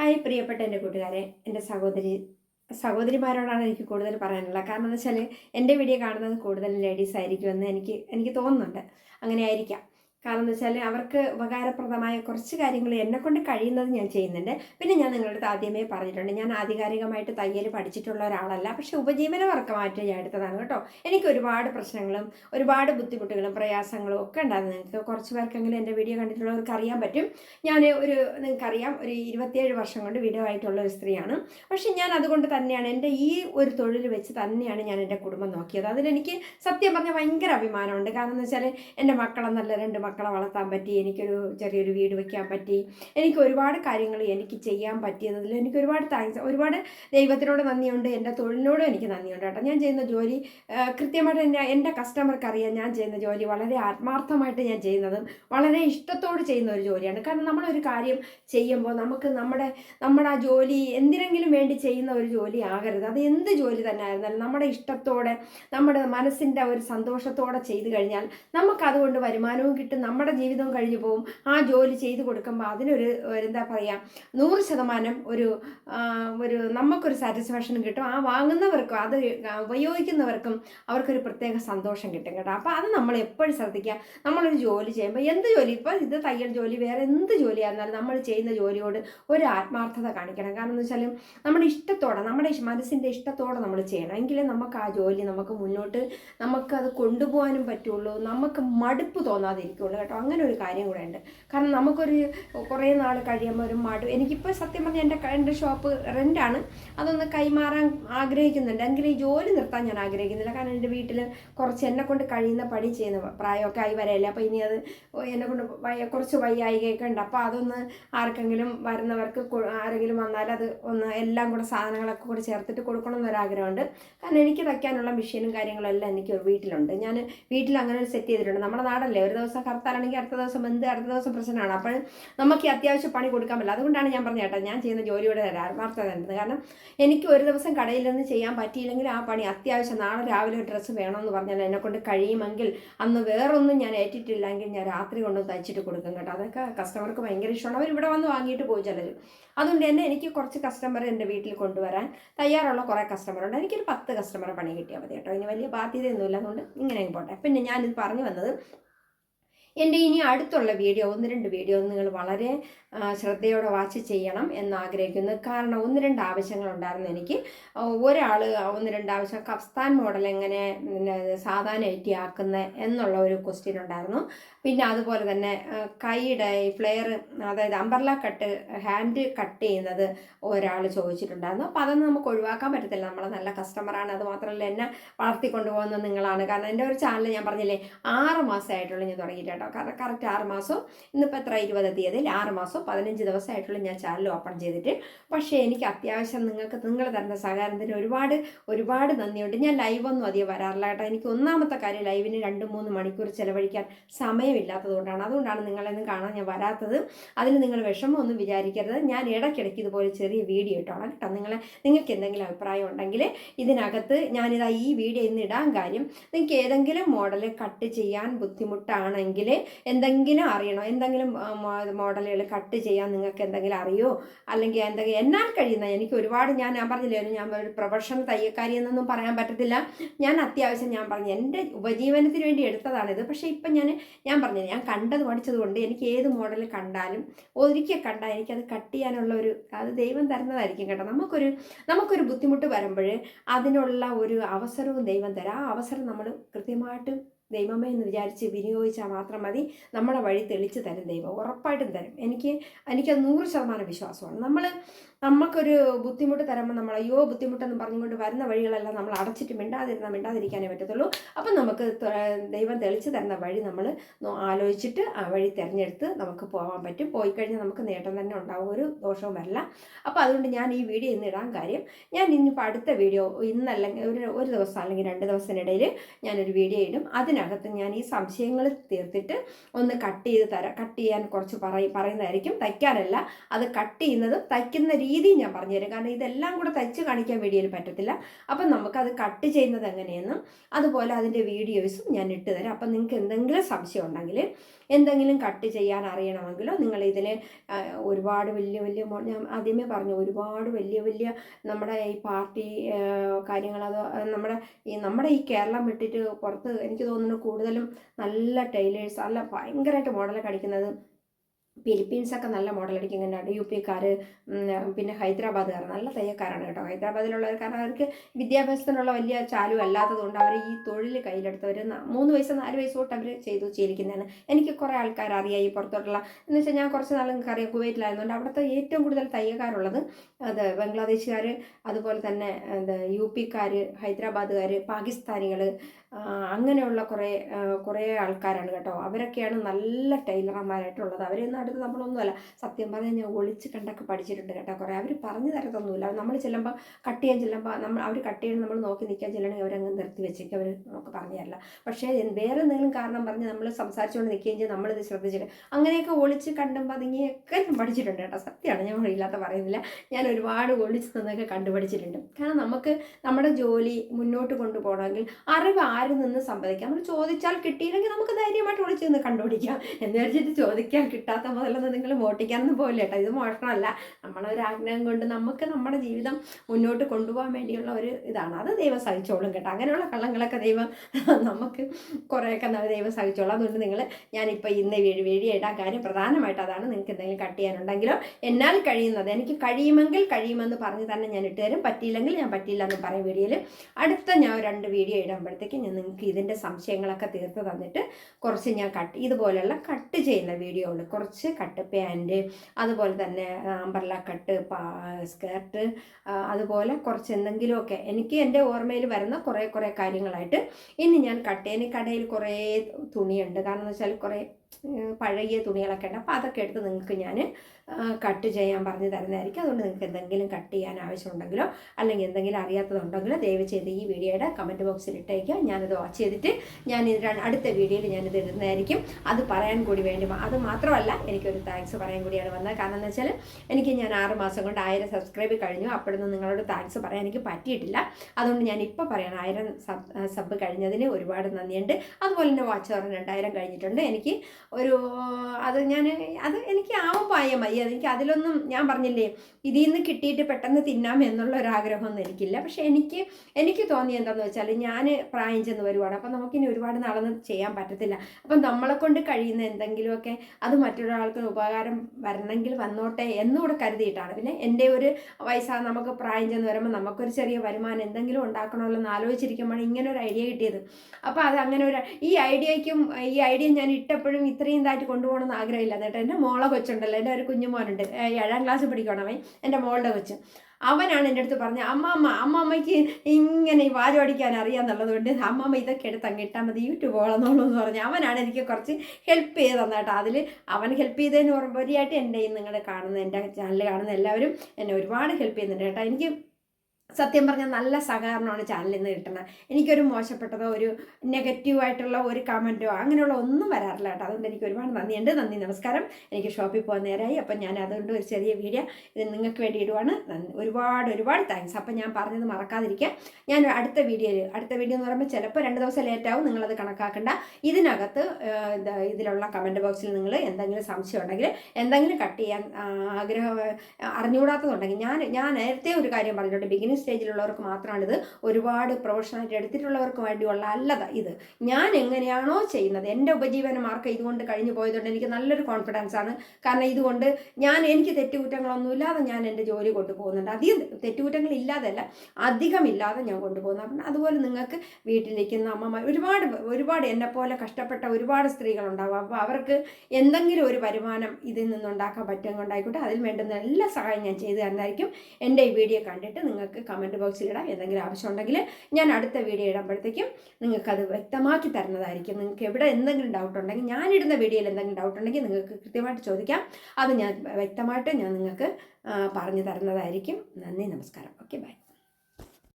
Hi പ്രിയപ്പെട്ട എന്റെ കൂട്ടുകാരെ എന്റെ സഹോദരി സഹോദരിമാരോടാണ് എനിക്ക് കൂടുതൽ പറയാനുള്ളത്. കാരണം എന്ന് വെച്ചാൽ എന്റെ വീഡിയോ കാണുന്നത് കൂടുതൽ ലേഡീസ് ആയിരിക്കുമെന്ന് എനിക്ക് എനിക്ക് തോന്നുന്നുണ്ട്. അങ്ങനെ ആയിരിക്കാം. കാരണം എന്ന് വെച്ചാൽ അവർക്ക് ഉപകാരപ്രദമായ കുറച്ച് കാര്യങ്ങൾ എന്നെ കൊണ്ട് കഴിയുന്നത് ഞാൻ ചെയ്യുന്നുണ്ട്. പിന്നെ ഞാൻ നിങ്ങളുടെ ആദ്യമേ പറഞ്ഞിട്ടുണ്ട്. ഞാൻ ആധികാരികമായിട്ട് തയ്യൽ പഠിച്ചിട്ടുള്ള ഒരാളല്ല. പക്ഷെ ഉപജീവന വർക്കമായിട്ട് ഞാൻ എടുത്തതാണ് കേട്ടോ. എനിക്ക് ഒരുപാട് പ്രശ്നങ്ങളും ഒരുപാട് ബുദ്ധിമുട്ടുകളും പ്രയാസങ്ങളും ഒക്കെ ഉണ്ടായിരുന്നു. നിങ്ങൾക്ക് കുറച്ച് പേർക്കെങ്കിലും എന്റെ വീഡിയോ കണ്ടിട്ടുള്ളവർക്ക് അറിയാൻ പറ്റും. ഞാൻ ഒരു നിങ്ങൾക്കറിയാം ഒരു ഇരുപത്തിയേഴ് വർഷം കൊണ്ട് വീഡിയോ ആയിട്ടുള്ള ഒരു സ്ത്രീയാണ്. പക്ഷേ ഞാൻ അതുകൊണ്ട് തന്നെയാണ് എന്റെ ഈ ഒരു തൊഴിൽ വെച്ച് തന്നെയാണ് ഞാൻ എന്റെ കുടുംബം നോക്കിയത്. അതിലെനിക്ക് സത്യം പറഞ്ഞാൽ ഭയങ്കര അഭിമാനമുണ്ട്. കാരണം എന്ന് വെച്ചാൽ എന്റെ മക്കളെ നല്ല രണ്ട് മക്കളെ വളർത്താൻ പറ്റി എനിക്കൊരു ചെറിയൊരു വീട് വയ്ക്കാൻ പറ്റി. എനിക്ക് ഒരുപാട് കാര്യങ്ങൾ എനിക്ക് ചെയ്യാൻ പറ്റിയതിൽ എനിക്ക് ഒരുപാട് താങ്ക്സ് ഒരുപാട് ദൈവത്തിനോട് നന്ദിയുണ്ട് എന്റെ തൊഴിലിനോടും എനിക്ക് നന്ദിയുണ്ട് കേട്ടോ. ഞാൻ ചെയ്യുന്ന ജോലി കൃത്യമായിട്ട് എന്റെ എന്റെ കസ്റ്റമർക്ക് അറിയാം ഞാൻ ചെയ്യുന്ന ജോലി വളരെ ആത്മാർത്ഥമായിട്ട് ഞാൻ ചെയ്യുന്നതും വളരെ ഇഷ്ടത്തോട് ചെയ്യുന്ന ഒരു ജോലിയാണ്. കാരണം നമ്മളൊരു കാര്യം ചെയ്യുമ്പോൾ നമുക്ക് നമ്മുടെ നമ്മുടെ ആ ജോലി എന്തിനെങ്കിലും വേണ്ടി ചെയ്യുന്ന ഒരു ജോലി ആകരുത്. അത് എന്ത് ജോലി തന്നെ ആയിരുന്നാലും നമ്മുടെ ഇഷ്ടത്തോടെ നമ്മുടെ മനസ്സിന്റെ ഒരു സന്തോഷത്തോടെ ചെയ്തു കഴിഞ്ഞാൽ നമുക്കതുകൊണ്ട് വരുമാനവും കിട്ടും നമ്മുടെ ജീവിതം കഴിഞ്ഞു പോകും ആ ജോലി ചെയ്തു കൊടുക്കുമ്പോൾ അതിനൊരു എന്താ പറയുക നൂറ് ശതമാനം ഒരു ഒരു നമുക്കൊരു സാറ്റിസ്ഫാക്ഷൻ കിട്ടും. ആ വാങ്ങുന്നവർക്കും അത് ഉപയോഗിക്കുന്നവർക്കും അവർക്കൊരു പ്രത്യേക സന്തോഷം കിട്ടും കേട്ടോ. അപ്പോൾ അത് നമ്മൾ എപ്പോഴും ശ്രദ്ധിക്കുക. നമ്മളൊരു ജോലി ചെയ്യുമ്പോൾ എന്ത് ജോലി? ഇപ്പോൾ ഇത് തയ്യൽ ജോലി വേറെ എന്ത് ജോലിയായിരുന്നാലും നമ്മൾ ചെയ്യുന്ന ജോലിയോട് ഒരു ആത്മാർത്ഥത കാണിക്കണം. കാരണം എന്ന് വെച്ചാൽ നമ്മുടെ ഇഷ്ടത്തോടെ നമ്മുടെ മനസ്സിന്റെ ഇഷ്ടത്തോടെ നമ്മൾ ചെയ്യണം. എങ്കിലേ നമുക്ക് ആ ജോലി നമുക്ക് മുന്നോട്ട് നമുക്ക് അത് കൊണ്ടുപോകാനും പറ്റുള്ളൂ. നമുക്ക് മടുപ്പ് തോന്നാതിരിക്കുള്ളൂ. കേട്ടോ അങ്ങനെ ഒരു കാര്യം കൂടെ ഉണ്ട്. കാരണം നമുക്കൊരു കുറേ നാൾ കഴിയുമ്പോൾ ഒരു മടു എനിക്കിപ്പോൾ സത്യം പറഞ്ഞാൽ എന്റെ എന്റെ ഷോപ്പ് റെന്റാണ്. അതൊന്ന് കൈമാറാൻ ആഗ്രഹിക്കുന്നുണ്ട്. എങ്കിലും ഈ ജോലി നിർത്താൻ ഞാൻ ആഗ്രഹിക്കുന്നില്ല. കാരണം എന്റെ വീട്ടിൽ കുറച്ച് എന്നെ കൊണ്ട് കഴിയുന്ന പണി ചെയ്യുന്ന പ്രായമൊക്കെ ആയി വരയില്ല അപ്പോൾ ഇനി അത് എന്നെ കൊണ്ട് വയ്യ കുറച്ച് വയ്യായികയൊക്കെ ഉണ്ട് അപ്പോൾ അതൊന്ന് ആർക്കെങ്കിലും വരുന്നവർക്ക് ആരെങ്കിലും വന്നാൽ അത് ഒന്ന് എല്ലാം കൂടെ സാധനങ്ങളൊക്കെ കൂടെ ചേർത്തിട്ട് കൊടുക്കണം എന്നൊരാഗ്രഹമുണ്ട് കാരണം എനിക്ക് തയ്ക്കാനുള്ള മെഷീനും കാര്യങ്ങളും എല്ലാം എനിക്ക് വീട്ടിലുണ്ട്. ഞാൻ വീട്ടിൽ അങ്ങനെ ഒരു സെറ്റ് ചെയ്തിട്ടുണ്ട്. നമ്മുടെ നാടല്ലേ? ഒരു ദിവസം ഹർത്താലാണെങ്കിൽ അടുത്ത ദിവസം എന്ത് അടുത്ത ദിവസം പ്രശ്നമാണ്. അപ്പോൾ നമുക്ക് ഈ അത്യാവശ്യം പണി കൊടുക്കാൻ പറ്റില്ല. അതുകൊണ്ടാണ് ഞാൻ പറഞ്ഞ ചേട്ടാ ഞാൻ ചെയ്യുന്ന ജോലിയുടെ ആത്മാർത്ഥത ഉണ്ട് കാരണം എനിക്ക് ഒരു ദിവസം കടയിൽ നിന്ന് ചെയ്യാൻ പറ്റിയില്ലെങ്കിൽ ആ പണി അത്യാവശ്യം നാളെ രാവിലെ ഒരു ഡ്രസ്സ് വേണമെന്ന് പറഞ്ഞാൽ എന്നെ കൊണ്ട് കഴിയുമെങ്കിൽ അന്ന് വേറൊന്നും ഞാൻ ഏറ്റിട്ടില്ലെങ്കിൽ ഞാൻ രാത്രി കൊണ്ട് തയ്ച്ചിട്ട് കൊടുക്കും കേട്ടോ. അതൊക്കെ കസ്റ്റമർക്ക് ഭയങ്കര ഇഷ്ടമാണ്. അവർ ഇവിടെ വന്ന് വാങ്ങിയിട്ട് പോയി ചിലർ. അതുകൊണ്ട് തന്നെ എനിക്ക് കുറച്ച് കസ്റ്റമർ എന്റെ വീട്ടിൽ കൊണ്ടുവരാൻ തയ്യാറുള്ള കുറേ കസ്റ്റമറുണ്ട് എനിക്കൊരു പത്ത് കസ്റ്റമറെ പണി കിട്ടിയാൽ മതി കേട്ടോ. ഇനി വലിയ ബാധ്യതയൊന്നുമില്ല. അതുകൊണ്ട് ഇങ്ങനെ പോട്ടെ. പിന്നെ ഞാനിത് പറഞ്ഞു വന്നത് എന്റെ ഇനി അടുത്തുള്ള വീഡിയോ ഒന്ന് രണ്ട് വീഡിയോ നിങ്ങൾ വളരെ ശ്രദ്ധയോടെ വാച്ച് ചെയ്യണം എന്ന് ആഗ്രഹിക്കുന്നു കാരണം ഒന്ന് രണ്ട് ആവശ്യങ്ങളുണ്ടായിരുന്നു എനിക്ക്. ഒരാൾ ഒന്ന് രണ്ട് ആവശ്യം കഫ്താൻ മോഡൽ എങ്ങനെ സാധാരണ ഐറ്റി ആക്കുന്ന എന്നുള്ള ഒരു ക്വസ്റ്റ്യൻ ഉണ്ടായിരുന്നു. പിന്നെ അതുപോലെ തന്നെ കൈയുടെ ഫ്ലെയർ അതായത് അമ്പർല കട്ട് ഹാൻഡ് കട്ട് ചെയ്യുന്നത് ഒരാൾ ചോദിച്ചിട്ടുണ്ടായിരുന്നു. അപ്പോൾ അതൊന്നും നമുക്ക് ഒഴിവാക്കാൻ പറ്റത്തില്ല. നമ്മൾ നല്ല കസ്റ്റമറാണ് അത് മാത്രമല്ല എന്നെ വളർത്തിക്കൊണ്ടു പോകുന്നത് നിങ്ങളാണ്. കാരണം എന്റെ ഒരു ചാനൽ ഞാൻ പറഞ്ഞില്ലേ ആറ് മാസമായിട്ടുള്ള ഞാൻ തുടങ്ങിയിട്ട് കേട്ടോ. കാരണം കറക്റ്റ് ആറ് മാസം. ഇന്നിപ്പോൾ എത്ര? ഇരുപത് തീയതിയിൽ ആറ് മാസം. പതിനഞ്ച് ദിവസമായിട്ടുള്ള ഞാൻ ചാനൽ ഓപ്പൺ ചെയ്തിട്ട്. പക്ഷേ എനിക്ക് അത്യാവശ്യം നിങ്ങൾക്ക് നിങ്ങൾ തരുന്ന സഹകരണത്തിന് ഒരുപാട് ഒരുപാട് നന്ദിയുണ്ട്. ഞാൻ ലൈവൊന്നും അധികം വരാറില്ല കേട്ടോ. എനിക്ക് ഒന്നാമത്തെ കാര്യം ലൈവിന് രണ്ട് മൂന്ന് മണിക്കൂർ ചിലവഴിക്കാൻ സമയമില്ലാത്തതുകൊണ്ടാണ്. അതുകൊണ്ടാണ് നിങ്ങളെന്നും കാണാൻ ഞാൻ വരാത്തത്. അതിന് നിങ്ങൾ വിഷമമൊന്നും വിചാരിക്കരുത്. ഞാൻ ഇടയ്ക്കിടയ്ക്ക് ഇതുപോലെ ചെറിയ വീഡിയോ ഇട്ടോളാം കേട്ടോ. നിങ്ങളെ നിങ്ങൾക്ക് എന്തെങ്കിലും അഭിപ്രായം ഉണ്ടെങ്കിൽ ഇതിനകത്ത് ഞാനിതാ ഈ വീഡിയോ ഇന്ന് ഇടാൻ കാര്യം നിങ്ങൾക്ക് ഏതെങ്കിലും മോഡൽ കട്ട് ചെയ്യാൻ ബുദ്ധിമുട്ടാണെങ്കിൽ എന്തെങ്കിലും അറിയണോ. എന്തെങ്കിലും മോഡലുകൾ കട്ട് ചെയ്യാൻ നിങ്ങൾക്ക് എന്തെങ്കിലും അറിയോ? അല്ലെങ്കിൽ എന്തെങ്കിലും എന്നാൽ കഴിയുന്ന എനിക്ക് ഒരുപാട് ഞാൻ ഞാൻ പറഞ്ഞില്ലേ ഞാൻ ഒരു പ്രൊഫഷണൽ തയ്യക്കാരി എന്നൊന്നും പറയാൻ പറ്റത്തില്ല. ഞാൻ അത്യാവശ്യം ഞാൻ പറഞ്ഞു എന്റെ ഉപജീവനത്തിന് വേണ്ടി എടുത്തതാണിത് പക്ഷേ ഇപ്പം ഞാൻ ഞാൻ പറഞ്ഞു ഞാൻ കണ്ടത് പഠിച്ചത് കൊണ്ട് എനിക്ക് ഏത് മോഡൽ കണ്ടാലും ഒരിക്കൽ കണ്ടാൽ എനിക്കത് കട്ട് ചെയ്യാനുള്ള ഒരു അത് ദൈവം തരുന്നതായിരിക്കും കേട്ടോ. നമുക്കൊരു നമുക്കൊരു ബുദ്ധിമുട്ട് വരുമ്പോൾ അതിനുള്ള ഒരു അവസരവും ദൈവം തരാം. ആ അവസരം നമ്മൾ കൃത്യമായിട്ട് ദൈവമേ എന്ന് വിചാരിച്ച് വിനിയോഗിച്ചാൽ മാത്രം മതി. നമ്മളെ വഴി തെളിച്ച് തരും ദൈവം. ഉറപ്പായിട്ടും തരും. എനിക്ക് എനിക്ക് നൂറ് ശതമാനം വിശ്വാസമാണ്. നമ്മൾ നമുക്കൊരു ബുദ്ധിമുട്ട് തരുമ്പോൾ നമ്മൾ അയ്യോ ബുദ്ധിമുട്ടെന്ന് പറഞ്ഞുകൊണ്ട് വരുന്ന വഴികളെല്ലാം നമ്മൾ അടച്ചിട്ട് മിണ്ടാതിരുന്നാൽ മിണ്ടാതിരിക്കാനേ പറ്റത്തുള്ളൂ. അപ്പം നമുക്ക് ദൈവം തെളിച്ച് തരുന്ന വഴി നമ്മൾ ആലോചിച്ചിട്ട് ആ വഴി തിരഞ്ഞെടുത്ത് നമുക്ക് പോകാൻ പറ്റും. പോയി കഴിഞ്ഞാൽ നമുക്ക് നേട്ടം തന്നെ ഉണ്ടാവും. ഒരു ദോഷവും വരില്ല. അപ്പോൾ അതുകൊണ്ട് ഞാൻ ഈ വീഡിയോ ഇന്ന് ഇടാൻ കാര്യം ഞാൻ ഇനിയിപ്പോൾ അടുത്ത വീഡിയോ ഇന്നല്ലെങ്കിൽ ഒരു ഒരു ദിവസം അല്ലെങ്കിൽ രണ്ട് ദിവസത്തിനിടയിൽ ഞാനൊരു വീഡിയോ ഇടും. അതിനകത്ത് ഇതിനകത്ത് ഞാൻ ഈ സംശയങ്ങൾ തീർത്തിട്ട് ഒന്ന് കട്ട് ചെയ്ത് തരാം കട്ട് ചെയ്യാൻ കുറച്ച് പറയും പറയുന്നതായിരിക്കും. തയ്ക്കാനല്ല അത് കട്ട് ചെയ്യുന്നത് തയ്ക്കുന്ന രീതി ഞാൻ പറഞ്ഞുതരും കാരണം ഇതെല്ലാം കൂടെ തയ്ച്ച് കാണിക്കാൻ വീഡിയോയിൽ പറ്റത്തില്ല. അപ്പം നമുക്കത് കട്ട് ചെയ്യുന്നത് എങ്ങനെയെന്നും അതുപോലെ അതിന്റെ വീഡിയോസും ഞാൻ ഇട്ട് തരാം. അപ്പം നിങ്ങൾക്ക് എന്തെങ്കിലും സംശയം ഉണ്ടെങ്കിൽ എന്തെങ്കിലും കട്ട് ചെയ്യാൻ അറിയണമെങ്കിലോ നിങ്ങൾ ഇതിൽ ഒരുപാട് വലിയ വലിയ ഞാൻ ആദ്യമേ പറഞ്ഞു ഒരുപാട് വലിയ വലിയ നമ്മുടെ ഈ പാർട്ടി കാര്യങ്ങൾ നമ്മുടെ ഈ നമ്മുടെ ഈ കേരളം വിട്ടിട്ട് പുറത്ത് എനിക്ക് തോന്നുന്നു കൂടുതലും നല്ല ടൈലേഴ്സ് നല്ല ഭയങ്കരമായിട്ട് മോഡലൊക്കെ അടിക്കുന്നത്. ഫിലിപ്പീൻസൊക്കെ നല്ല മോഡൽ അടിക്കുന്നുണ്ട് യു പിക്കാർ പിന്നെ ഹൈദരാബാദുകാർ നല്ല തയ്യക്കാരാണ് കേട്ടോ. ഹൈദരാബാദിലുള്ളവർ കാരണം അവർക്ക് വിദ്യാഭ്യാസത്തിനുള്ള വലിയ ചാലു അല്ലാത്തതുകൊണ്ട് അവർ ഈ തൊഴിൽ കയ്യിലെടുത്തവർ മൂന്ന് വയസ്സ് നാല് വയസ്സ് തൊട്ട് അവർ ചെയ്തു ചെയ്തിരിക്കുന്നതാണ് എനിക്ക് കുറേ ആൾക്കാർ അറിയാം ഈ പുറത്തോട്ടുള്ള. എന്ന് വെച്ചാൽ ഞാൻ കുറച്ച് നാളും അറിയാം കുവൈറ്റിലായതുകൊണ്ട് അവിടുത്തെ ഏറ്റവും കൂടുതൽ തയ്യക്കാരുള്ളത് അത് ബംഗ്ലാദേശുകാർ അതുപോലെ തന്നെ യു പിക്കാർ ഹൈദരാബാദുകാർ പാകിസ്ഥാനികൾ അങ്ങനെയുള്ള കുറേ കുറേ ആൾക്കാരാണ് കേട്ടോ. അവരൊക്കെയാണ് നല്ല ടൈലർമാരായിട്ടുള്ളത്. അവരെയൊന്നും അടുത്ത് നമ്മളൊന്നുമല്ല. സത്യം പറഞ്ഞാൽ ഞാൻ ഒളിച്ച് കണ്ടൊക്കെ പഠിച്ചിട്ടുണ്ട് കേട്ടോ കുറേ. അവർ പറഞ്ഞു തരത്തൊന്നുമില്ല. നമ്മൾ ചെല്ലുമ്പോൾ കട്ട് ചെയ്യാൻ ചെല്ലുമ്പോൾ നമ്മൾ അവർ കട്ട് ചെയ്യാൻ നമ്മൾ നോക്കി നിൽക്കാൻ ചെല്ലണമെങ്കിൽ അവരങ്ങ് നിർത്തി വെച്ചേക്കും. അവർ നമുക്ക് പറഞ്ഞു തരില്ല. പക്ഷേ വേറെ എന്തെങ്കിലും കാരണം പറഞ്ഞ് നമ്മൾ സംസാരിച്ചുകൊണ്ട് നിൽക്കുകയും ചെയ്ത് നമ്മളിത് ശ്രദ്ധിച്ചിട്ട് അങ്ങനെയൊക്കെ ഒളിച്ച് കണ്ടുമ്പോൾ അതിങ്ങനെയൊക്കെ ഞാൻ പഠിച്ചിട്ടുണ്ട് കേട്ടോ. സത്യമാണ്. ഞാൻ ഇല്ലാത്ത പറയുന്നില്ല. ഞാൻ ഒരുപാട് ഒളിച്ച് നിന്നൊക്കെ കണ്ടുപഠിച്ചിട്ടുണ്ട്. കാരണം നമുക്ക് നമ്മുടെ ജോലി മുന്നോട്ട് കൊണ്ടുപോകണമെങ്കിൽ അറിവ് ആരും നിന്ന് സമ്മതിക്കാം നമ്മൾ ചോദിച്ചാൽ കിട്ടിയില്ലെങ്കിൽ നമുക്ക് ധൈര്യമായിട്ട് വിളിച്ച് നിന്ന് കണ്ടുപിടിക്കാം. എന്ന് വെച്ചിട്ട് ചോദിക്കാൻ കിട്ടാത്ത മുതലൊന്നും നിങ്ങൾ വോട്ടിക്കാനൊന്നും പോകില്ല കേട്ടോ. ഇത് മോഷണമല്ല. നമ്മളൊരു ആഗ്രഹം കൊണ്ട് നമുക്ക് നമ്മുടെ ജീവിതം മുന്നോട്ട് കൊണ്ടുപോകാൻ വേണ്ടിയുള്ള ഒരു ഇതാണ്. അത് ദൈവം സഹിച്ചോളും കേട്ടോ. അങ്ങനെയുള്ള കള്ളങ്ങളൊക്കെ ദൈവം നമുക്ക് കുറേയൊക്കെ ദൈവം സഹിച്ചോളാം. അതുകൊണ്ട് നിങ്ങൾ ഞാനിപ്പോൾ ഇന്ന് വീഴ് വീഡിയോ ഇടാൻ കാര്യം പ്രധാനമായിട്ട് അതാണ് നിങ്ങൾക്ക് എന്തെങ്കിലും കട്ട് ചെയ്യാനുണ്ടെങ്കിലോ എന്നാൽ കഴിയുന്നത് എനിക്ക് കഴിയുമെങ്കിൽ കഴിയുമെന്ന് പറഞ്ഞ് തന്നെ ഞാൻ ഇട്ട് തരും പറ്റിയില്ലെങ്കിൽ ഞാൻ പറ്റിയില്ല എന്ന് പറയും വീഡിയോയിൽ അടുത്ത ഞാൻ രണ്ട് വീഡിയോ ഇടുമ്പോഴത്തേക്ക് ഞാൻ നിങ്ങൾക്ക് ഇതിന്റെ സംശയങ്ങളൊക്കെ തീർത്ത് തന്നിട്ട് കുറച്ച് ഞാൻ കട്ട് ഇതുപോലെയുള്ള കട്ട് ചെയ്യുന്ന ഉണ്ട്. കുറച്ച് കട്ട് പാന്റ് അതുപോലെ തന്നെ അമ്പർല കട്ട് സ്കേർട്ട് അതുപോലെ കുറച്ച് എന്തെങ്കിലുമൊക്കെ. എനിക്ക് എന്റെ ഓർമ്മയിൽ വരുന്ന കുറേ കുറേ കാര്യങ്ങളായിട്ട് ഇനി ഞാൻ കട്ടേന് കടയിൽ കുറേ തുണിയുണ്ട്. കാരണം എന്ന് വെച്ചാൽ കുറേ പഴകിയ തുണികളൊക്കെ ഉണ്ട്. അപ്പോൾ അതൊക്കെ എടുത്ത് നിങ്ങൾക്ക് ഞാൻ കട്ട് ചെയ്യാൻ പറഞ്ഞു തരുന്നതായിരിക്കും. അതുകൊണ്ട് നിങ്ങൾക്ക് എന്തെങ്കിലും കട്ട് ചെയ്യാൻ ആവശ്യമുണ്ടെങ്കിലോ അല്ലെങ്കിൽ എന്തെങ്കിലും അറിയാത്തതുണ്ടെങ്കിലോ ദയവ് ചെയ്ത് ഈ വീഡിയോയുടെ കമന്റ് ബോക്സിൽ ഇട്ടേക്കുക. ഞാനത് വാച്ച് ചെയ്തിട്ട് ഞാൻ ഇത് അടുത്ത വീഡിയോയിൽ ഞാനിത് ഇടുന്നതായിരിക്കും. അത് പറയാൻ കൂടി വേണ്ടി അത് മാത്രമല്ല എനിക്കൊരു താങ്ക്സ് പറയാൻ കൂടിയാണ് വന്നത്. കാരണം എന്ന് വെച്ചാൽ എനിക്ക് ഞാൻ ആറ് മാസം കൊണ്ട് ആയിരം സബ്സ്ക്രൈബ് കഴിഞ്ഞു. അപ്പോഴൊന്നും നിങ്ങളോട് താങ്ക്സ് പറയാൻ എനിക്ക് പറ്റിയിട്ടില്ല. അതുകൊണ്ട് ഞാൻ ഇപ്പോൾ പറയണം ആയിരം സബ് സബ് കഴിഞ്ഞതിന് ഒരുപാട് നന്ദിയുണ്ട്. അതുപോലെ തന്നെ വാച്ച് അവർ രണ്ടായിരം കഴിഞ്ഞിട്ടുണ്ട്. എനിക്ക് ഒരു അത് ഞാൻ അത് എനിക്ക് ആവുമ്പോൾ മതി എനിക്ക് അതിലൊന്നും ഞാൻ പറഞ്ഞില്ലേ ഇതിൽ നിന്ന് കിട്ടിയിട്ട് പെട്ടെന്ന് തിന്നാം എന്നുള്ള ഒരു ആഗ്രഹമൊന്നും എനിക്കില്ല. പക്ഷെ എനിക്ക് എനിക്ക് തോന്നി എന്താണെന്ന് വെച്ചാൽ ഞാൻ പ്രായം ചെന്ന് വരുവാണ്. അപ്പം നമുക്കിനി ഒരുപാട് നാളൊന്നും ചെയ്യാൻ പറ്റത്തില്ല. അപ്പം നമ്മളെ കൊണ്ട് കഴിയുന്ന എന്തെങ്കിലുമൊക്കെ അത് മറ്റൊരാൾക്ക് ഉപകാരം വരണമെങ്കിൽ വന്നോട്ടെ എന്നുകൂടെ കരുതിയിട്ടാണ്. പിന്നെ എന്റെ ഒരു വയസ്സാണ് നമുക്ക് പ്രായം ചെന്ന് വരുമ്പോൾ നമുക്കൊരു ചെറിയ വരുമാനം എന്തെങ്കിലും ഉണ്ടാക്കണമല്ലോ എന്ന് ആലോചിച്ചിരിക്കുമ്പോൾ ഇങ്ങനെ ഒരു ഐഡിയ കിട്ടിയത്. അപ്പോൾ അത് അങ്ങനെ ഒരു ഈ ഐഡിയയ്ക്കും ഈ ഐഡിയ ഞാൻ ഇട്ടപ്പോഴും ഇത്രയും ഇതായിട്ട് കൊണ്ടുപോകണമെന്ന് ആഗ്രഹമില്ല എന്നിട്ട് എന്റെ മോളെ കൊച്ചുണ്ടല്ലോ എന്റെ ഒരു കുഞ്ഞുമോനുണ്ട് ഏഴാം ക്ലാസ് പഠിക്കണം അവൻ എന്റെ മോളുടെ കൊച്ചു. അവനാണ് എന്റെ അടുത്ത് പറഞ്ഞത് അമ്മമ്മ അമ്മമ്മയ്ക്ക് ഇങ്ങനെ ഈ വാചം അടിക്കാൻ അറിയാന്നുള്ളത് കൊണ്ട് അമ്മമ്മ ഇതൊക്കെ എടുത്ത് അങ്ങ് ഇട്ടാൽ മതി യൂട്യൂബ് ഓളന്നോളൂ എന്ന് പറഞ്ഞു അവനാണ് എനിക്ക് കുറച്ച് ഹെൽപ്പ് ചെയ്ത് തന്നേട്ടോ അതിൽ അവൻ ഹെൽപ്പ് ചെയ്തതിന് ഉപരിയായിട്ട് എന്റെ നിങ്ങളുടെ കാണുന്ന എന്റെ ചാനൽ കാണുന്ന എല്ലാവരും എന്നെ ഒരുപാട് ഹെൽപ്പ് ചെയ്യുന്നുണ്ട് കേട്ടോ. എനിക്ക് സത്യം പറഞ്ഞാൽ നല്ല സഹകരണമാണ് ചാനലിൽ നിന്ന് കിട്ടുന്നത് എനിക്കൊരു മോശപ്പെട്ടതോ ഒരു നെഗറ്റീവായിട്ടുള്ള ഒരു കമന്റോ അങ്ങനെയുള്ള ഒന്നും വരാറില്ല കേട്ടോ. അതുകൊണ്ട് എനിക്ക് ഒരുപാട് നന്ദിയുണ്ട് നന്ദി നമസ്കാരം. എനിക്ക് ഷോപ്പിൽ പോകാൻ നേരമായി അപ്പം ഞാൻ അതുകൊണ്ട് ഒരു ചെറിയ വീഡിയോ ഇത് നിങ്ങൾക്ക് വേണ്ടി ഇടുവാണ്. ഒരുപാട് ഒരുപാട് താങ്ക്സ് അപ്പം ഞാൻ പറഞ്ഞത് മറക്കാതിരിക്കുക ഞാൻ അടുത്ത വീഡിയോയിൽ അടുത്ത വീഡിയോ എന്ന് പറയുമ്പോൾ ചിലപ്പോൾ രണ്ട് ദിവസം ലേറ്റാവും നിങ്ങളത് കണക്കാക്കണ്ട. ഇതിനകത്ത് ഇതിലുള്ള കമന്റ് ബോക്സിൽ നിങ്ങൾ എന്തെങ്കിലും സംശയം ഉണ്ടെങ്കിൽ എന്തെങ്കിലും കട്ട് ചെയ്യാൻ ആഗ്രഹം അറിഞ്ഞുകൂടാത്തതുണ്ടെങ്കിൽ ഞാൻ ഞാൻ നേരത്തെ ഒരു കാര്യം പറഞ്ഞിട്ടുണ്ട്. ബിഗിനിങ് സ്റ്റേജിലുള്ളവർക്ക് മാത്രമാണിത് ഒരുപാട് പ്രൊഫഷണലായിട്ട് എടുത്തിട്ടുള്ളവർക്ക് വേണ്ടിയുള്ള അല്ലത് ഇത്. ഞാൻ എങ്ങനെയാണോ ചെയ്യുന്നത്. എന്റെ ഉപജീവന മാർഗം ഇതുകൊണ്ട് കഴിഞ്ഞു പോയതുകൊണ്ട് എനിക്ക് നല്ലൊരു കോൺഫിഡൻസ് ആണ്. കാരണം ഇതുകൊണ്ട് ഞാൻ എനിക്ക് തെറ്റുകുറ്റങ്ങളൊന്നും ഇല്ലാതെ ഞാൻ എന്റെ ജോലി കൊണ്ടുപോകുന്നുണ്ട്. അധികം തെറ്റുകുറ്റങ്ങൾ ഇല്ലാതല്ല അധികമില്ലാതെ ഞാൻ കൊണ്ടുപോകുന്നു. അപ്പം അതുപോലെ നിങ്ങൾക്ക് വീട്ടിലിരിക്കുന്ന അമ്മമാർ ഒരുപാട് ഒരുപാട് എന്നെപ്പോലെ കഷ്ടപ്പെട്ട ഒരുപാട് സ്ത്രീകളുണ്ടാവും. അപ്പോൾ അവർക്ക് എന്തെങ്കിലും ഒരു വരുമാനം ഇതിൽ നിന്നുണ്ടാക്കാൻ പറ്റുമെങ്കിൽ ഉണ്ടായിക്കോട്ടെ. അതിൽ വേണ്ടുന്ന എല്ലാ സഹായം ഞാൻ ചെയ്തു തരുന്നതായിരിക്കും. എന്റെ ഈ വീഡിയോ കണ്ടിട്ട് നിങ്ങൾക്ക് കമന്റ് ബോക്സിലിടാം എന്തെങ്കിലും ആവശ്യമുണ്ടെങ്കിൽ ഞാൻ അടുത്ത വീഡിയോ ഇടുമ്പോഴത്തേക്കും നിങ്ങൾക്കത് വ്യക്തമാക്കി തരുന്നതായിരിക്കും. നിങ്ങൾക്ക് എവിടെ എന്തെങ്കിലും ഡൗട്ട് ഉണ്ടെങ്കിൽ ഞാനിടുന്ന വീഡിയോയിൽ എന്തെങ്കിലും ഡൗട്ട് ഉണ്ടെങ്കിൽ നിങ്ങൾക്ക് കൃത്യമായിട്ട് ചോദിക്കാം. അത് ഞാൻ വ്യക്തമായിട്ട് ഞാൻ നിങ്ങൾക്ക് പറഞ്ഞു തരുന്നതായിരിക്കും. നന്ദി നമസ്കാരം. Okay bye